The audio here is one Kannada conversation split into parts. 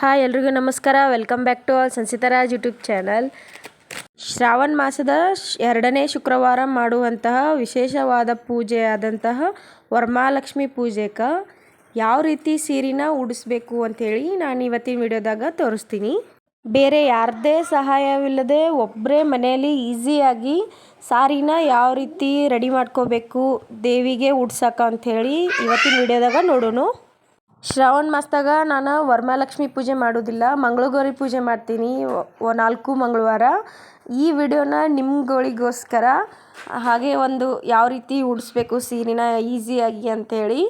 ಹಾಯ್ ಎಲ್ರಿಗೂ ನಮಸ್ಕಾರ. Welcome back to all Samsitaraj YouTube channel Shravana ಮಾಸದ ಎರಡನೇ ಶುಕ್ರವಾರ ಮಾಡುವಂತಹ ವಿಶೇಷವಾದ ಪೂಜೆ ಆದಂತಹ ವರ್ಮಾಲಕ್ಷ್ಮಿ ಪೂಜೆಗೆ ಯಾವ ರೀತಿ ಸೀರಿನ ಉಡಿಸ್ಬೇಕು ಅಂಥೇಳಿ ನಾನು ಇವತ್ತಿನ ವಿಡಿಯೋದಾಗ ತೋರಿಸ್ತೀನಿ. ಬೇರೆ ಯಾರದೇ ಸಹಾಯವಿಲ್ಲದೆ ಒಬ್ಬರೇ ಮನೆಯಲ್ಲಿ ಈಸಿಯಾಗಿ ಸಾರಿನ ಯಾವ ರೀತಿ ರೆಡಿ ಮಾಡ್ಕೋಬೇಕು, ದೇವಿಗೆ ಉಡ್ಸಕ್ಕ ಅಂಥೇಳಿ ಇವತ್ತಿನ ವಿಡಿಯೋದಾಗ ನೋಡೋಣ. ಶ್ರಾವಣ ಮಾಸದಾಗ ನಾನು ವರಮಹಾಲಕ್ಷ್ಮಿ ಪೂಜೆ ಮಾಡೋದಿಲ್ಲ, ಮಂಗಳಗೌರಿ ಪೂಜೆ ಮಾಡ್ತೀನಿ ನಾಲ್ಕು ಮಂಗಳವಾರ. ಈ ವಿಡಿಯೋನ ನಿಮ್ಗಳಿಗೋಸ್ಕರ ಹಾಗೆ ಒಂದು ಯಾವ ರೀತಿ ಉಡಿಸ್ಬೇಕು, ಸೀರೆನ ಈಸಿಯಾಗಿ ಅಂಥೇಳಿ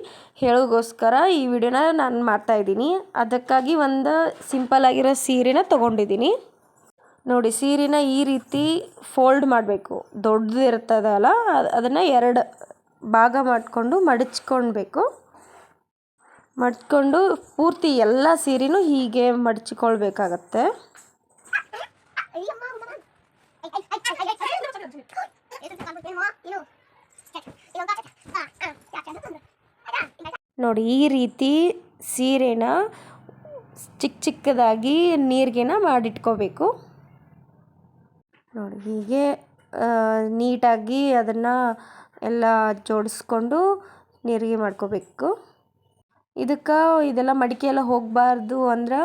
ಹೇಳೋಗೋಸ್ಕರ ಈ ವಿಡಿಯೋನ ನಾನು ಮಾಡ್ತಾಯಿದ್ದೀನಿ ಅದಕ್ಕಾಗಿ ಒಂದು ಸಿಂಪಲ್ ಆಗಿರೋ ಸೀರೆನ ತೊಗೊಂಡಿದ್ದೀನಿ. ನೋಡಿ, ಸೀರೆನ ಈ ರೀತಿ ಫೋಲ್ಡ್ ಮಾಡಬೇಕು. ದೊಡ್ಡದಿರ್ತದಲ್ಲ ಅದನ್ನು ಎರಡು ಭಾಗ ಮಾಡಿಕೊಂಡು ಮಡಚ್ಕೊಳ್ಬೇಕು ಮಡ್ಕೊಂಡು ಪೂರ್ತಿ ಎಲ್ಲ ಸೀರೆನೂ ಹೀಗೆ ಮಡಚಿಕೊಳ್ಬೇಕಾಗತ್ತೆ. ನೋಡಿ, ಈ ರೀತಿ ಸೀರೆನ ಚಿಕ್ಕ ಚಿಕ್ಕದಾಗಿ ನೀರಿಗೆನ ಮಾಡಿಟ್ಕೋಬೇಕು. ನೋಡಿ, ಹೀಗೆ ನೀಟಾಗಿ ಅದನ್ನು ಎಲ್ಲ ಜೋಡಿಸ್ಕೊಂಡು ನೀರಿಗೆ ಮಾಡ್ಕೋಬೇಕು. ಇದಕ್ಕೆ ಇದೆಲ್ಲ ಮಡಿಕೆ ಎಲ್ಲ ಹೋಗಬಾರ್ದು ಅಂದ್ರೆ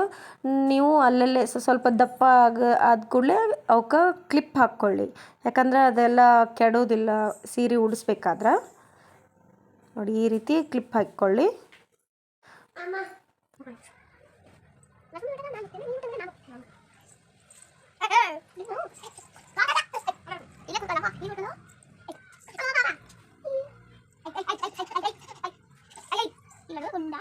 ನೀವು ಅಲ್ಲಲ್ಲೇ ಸ್ವಲ್ಪ ದಪ್ಪ ಆಗ ಆದ ಕೂಡಲೇ ಅವಕ್ಕೆ ಕ್ಲಿಪ್ ಹಾಕ್ಕೊಳ್ಳಿ ಯಾಕಂದ್ರೆ ಅದೆಲ್ಲ ಕೆಡೋದಿಲ್ಲ ಸೀರೆ ಉಡಿಸ್ಬೇಕಾದ್ರೆ ನೋಡಿ ಈ ರೀತಿ ಕ್ಲಿಪ್ ಹಾಕ್ಕೊಳ್ಳಿ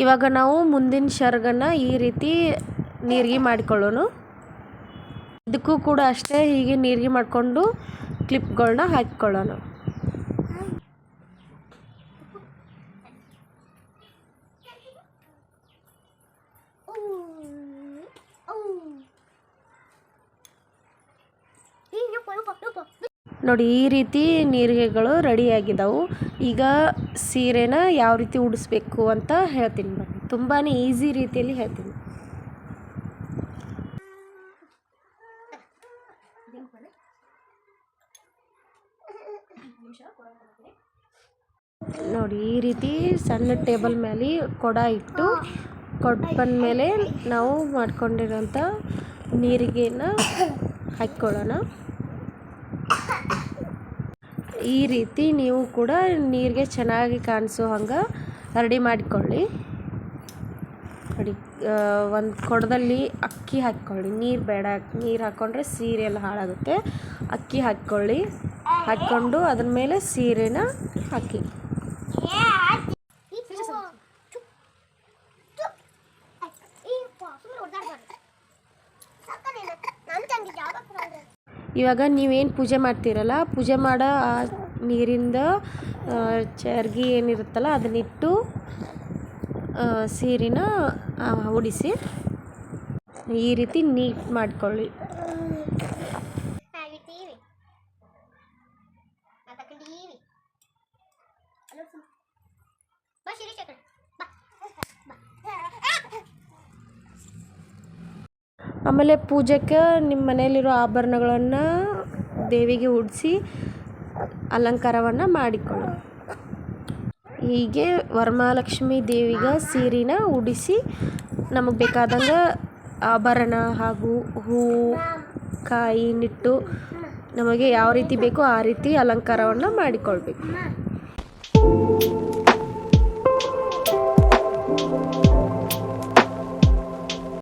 ಇವಾಗ ನಾವು ಮುಂದಿನ ಶರ್ಗನ್ನು ಈ ರೀತಿ ನೀರಿಗೆ ಮಾಡಿಕೊಳ್ಳೋಣ. ಇದಕ್ಕೂ ಕೂಡ ಅಷ್ಟೇ ಹೀಗೆ ನೀರಿಗೆ ಮಾಡಿಕೊಂಡು ಕ್ಲಿಪ್ಗಳನ್ನ ಹಾಕಿಕೊಳ್ಳೋಣ. ನೋಡಿ, ಈ ರೀತಿ ನೀರಿಗೆಗಳು ರೆಡಿಯಾಗಿದ್ದಾವೆ ಈಗ ಸೀರೆನ ಯಾವ ರೀತಿ ಉಡಿಸ್ಬೇಕು ಅಂತ ಹೇಳ್ತೀನಿ ಬನ್ನಿ ತುಂಬಾ ಈಸಿ ರೀತಿಯಲ್ಲಿ ಹೇಳ್ತೀನಿ. ನೋಡಿ, ಈ ರೀತಿ ಸಣ್ಣ ಟೇಬಲ್ ಮೇಲೆ ಕೊಡ ಇಟ್ಟು ಕೊಡ ಬಂದಮೇಲೆ ನಾವು ಮಾಡ್ಕೊಂಡಿರೋಂಥ ನೀರಿಗೆನ ಹಾಕ್ಕೊಳ್ಳೋಣ. ಈ ರೀತಿ ನೀವು ಕೂಡ ನೀರಿಗೆ ಚೆನ್ನಾಗಿ ಕಾಣಿಸೋ ಹಂಗೆ ರೆಡಿ ಮಾಡಿಕೊಳ್ಳಿ. ನೋಡಿ ಒಂದು ಕೊಡದಲ್ಲಿ ಅಕ್ಕಿ ಹಾಕ್ಕೊಳ್ಳಿ ನೀರು ಬೇಡ, ನೀರು ಹಾಕ್ಕೊಂಡ್ರೆ ಸೀರೆ ಎಲ್ಲ ಹಾಳಾಗುತ್ತೆ. ಅಕ್ಕಿ ಹಾಕ್ಕೊಳ್ಳಿ ಹಾಕ್ಕೊಂಡು ಅದ್ರ ಮೇಲೆ ಸೀರೆನ ಹಾಕಿ. ಇವಾಗ ನೀವೇನು ಪೂಜೆ ಮಾಡ್ತೀರಲ್ಲ, ಪೂಜೆ ಮಾಡೋ ಆ ನೀರಿಂದ ಚರ್ಗಿ ಏನಿರುತ್ತಲ್ಲ ಅದನ್ನಿಟ್ಟು ಸೀರಿನ ಉಡಿಸಿ ಈ ರೀತಿ ನೀಟ್ ಮಾಡ್ಕೊಳ್ಳಿ. ಆಮೇಲೆ ಪೂಜೆಗೆ ನಿಮ್ಮ ಮನೆಯಲ್ಲಿರೋ ಆಭರಣಗಳನ್ನು ದೇವಿಗೆ ಉಡಿಸಿ ಅಲಂಕಾರವನ್ನು ಮಾಡಿಕೊಳ್ಳಿ ಹೀಗೆ ವರಮಹಾಲಕ್ಷ್ಮಿ ದೇವಿಗೆ ಸೀರೆನ ಉಡಿಸಿ ನಮಗೆ ಬೇಕಾದಂಗೆ ಆಭರಣ ಹಾಗೂ ಹೂವು ಕಾಯಿ, ನಿಟ್ಟು ನಮಗೆ ಯಾವ ರೀತಿ ಬೇಕೋ ಆ ರೀತಿ ಅಲಂಕಾರವನ್ನು ಮಾಡಿಕೊಳ್ಬೇಕು.